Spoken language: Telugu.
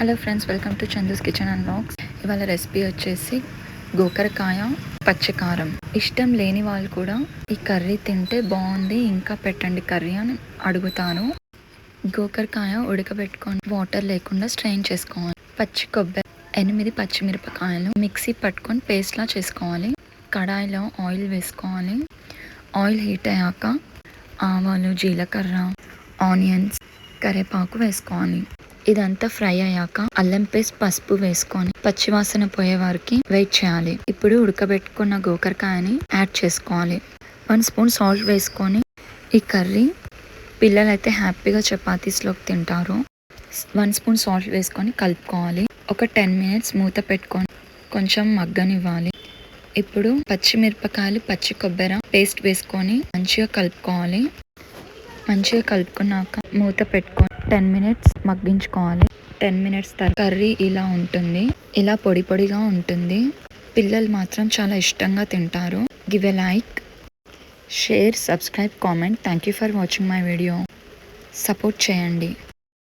Hello friends welcome to Chandu's kitchen and box ఇవాళ రెసిపీ వచ్చేసి గోకరకాయ పచ్చికారం. ఇష్టం లేని వాళ్ళు కూడా ఈ కర్రీ తింటే బాగుంది ఇంకా పెట్టండి కర్రీ అని అడుగుతాను. గోకరకాయ ఉడకబెట్టుకొని వాటర్ లేకుండా స్ట్రెయిన్ చేసుకోవాలి. పచ్చి కొబ్బరి ఎనిమిది పచ్చిమిరపకాయలు మిక్సీ పట్టుకొని పేస్ట్లా చేసుకోవాలి. కడాయిలో ఆయిల్ వేసుకోవాలి. ఆయిల్ హీట్ అయ్యాక ఆవాలు జీలకర్ర ఆనియన్స్ కరివేపాకు వేసుకోవాలి. ఇదంతా ఫ్రై అయ్యాక అల్లం పేస్ట్ పసుపు వేసుకొని పచ్చివాసన పోయే వరకు వెయిట్ చేయాలి. ఇప్పుడు ఉడకబెట్టుకున్న గోకరకాయని యాడ్ చేసుకోవాలి. వన్ స్పూన్ సాల్ట్ వేసుకొని ఈ కర్రీ పిల్లలైతే హ్యాపీగా చపాతీస్లోకి తింటారు. వన్ స్పూన్ సాల్ట్ వేసుకొని కలుపుకోవాలి. ఒక టెన్ మినిట్స్ మూత పెట్టుకొని కొంచెం మగ్గనివ్వాలి. ఇప్పుడు పచ్చిమిరపకాయలు పచ్చి కొబ్బరి పేస్ట్ వేసుకొని మంచిగా కలుపుకోవాలి. మంచిగా కలుపుకున్నాక మూత పెట్టుకొని టెన్ మినిట్స్ మగ్గించుకోవాలి. టెన్ మినిట్స్ తర్వాత కర్రీ ఇలా ఉంటుంది. ఇలా పొడి పొడిగా ఉంటుంది. పిల్లలు మాత్రం చాలా ఇష్టంగా తింటారు. Give a like share subscribe comment thank you for watching my video support చేయండి.